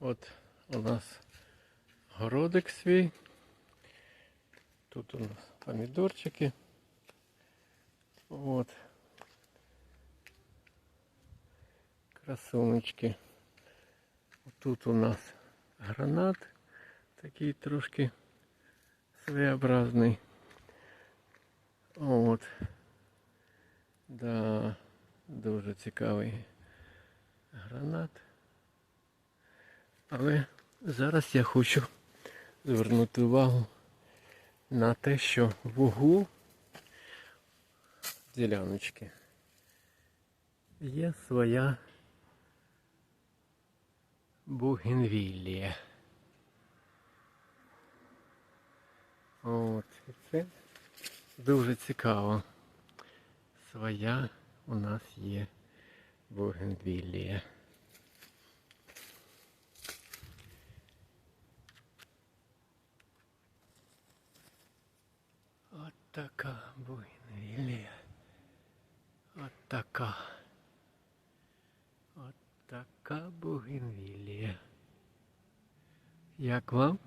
От у нас городик свій. Тут у нас помідорчики. От. Красунечки. Тут у нас гранат такий трошки своєобразний. От. Да, дуже цікавий гранат. Але зараз я хочу звернути увагу на те, що в углу діляночки є своя бугенвілія. От, і це дуже цікаво. Своя у нас є бугенвілія. така бугенвілія. От така. От така бугенвілія. Як вам?